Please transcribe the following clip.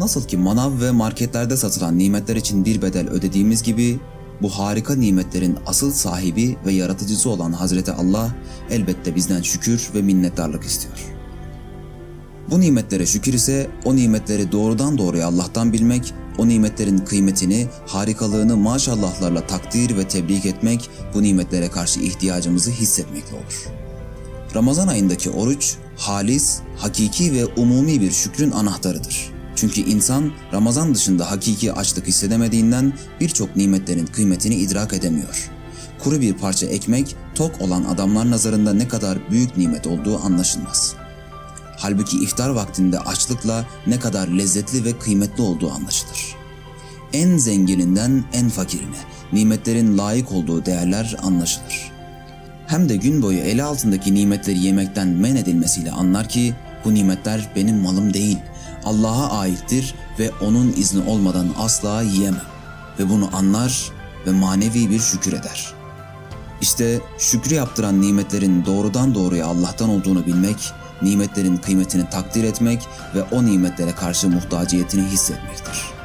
Nasıl ki manav ve marketlerde satılan nimetler için bir bedel ödediğimiz gibi bu harika nimetlerin asıl sahibi ve yaratıcısı olan Hazreti Allah elbette bizden şükür ve minnettarlık istiyor. Bu nimetlere şükür ise o nimetleri doğrudan doğruya Allah'tan bilmek, o nimetlerin kıymetini, harikalığını maşallahlarla takdir ve tebrik etmek, bu nimetlere karşı ihtiyacımızı hissetmekle olur. Ramazan ayındaki oruç, halis, hakiki ve umumi bir şükrün anahtarıdır. Çünkü insan Ramazan dışında hakiki açlık hissedemediğinden birçok nimetlerin kıymetini idrak edemiyor. Kuru bir parça ekmek, tok olan adamlar nazarında ne kadar büyük nimet olduğu anlaşılmaz. Halbuki iftar vaktinde açlıkla ne kadar lezzetli ve kıymetli olduğu anlaşılır. En zengininden en fakirine nimetlerin layık olduğu değerler anlaşılır. Hem de gün boyu eli altındaki nimetleri yemekten men edilmesiyle anlar ki bu nimetler benim malım değil, Allah'a aittir ve onun izni olmadan asla yiyemem. Ve bunu anlar ve manevi bir şükür eder. İşte şükrü yaptıran nimetlerin doğrudan doğruya Allah'tan olduğunu bilmek, nimetlerin kıymetini takdir etmek ve o nimetlere karşı muhtaciyetini hissetmektir.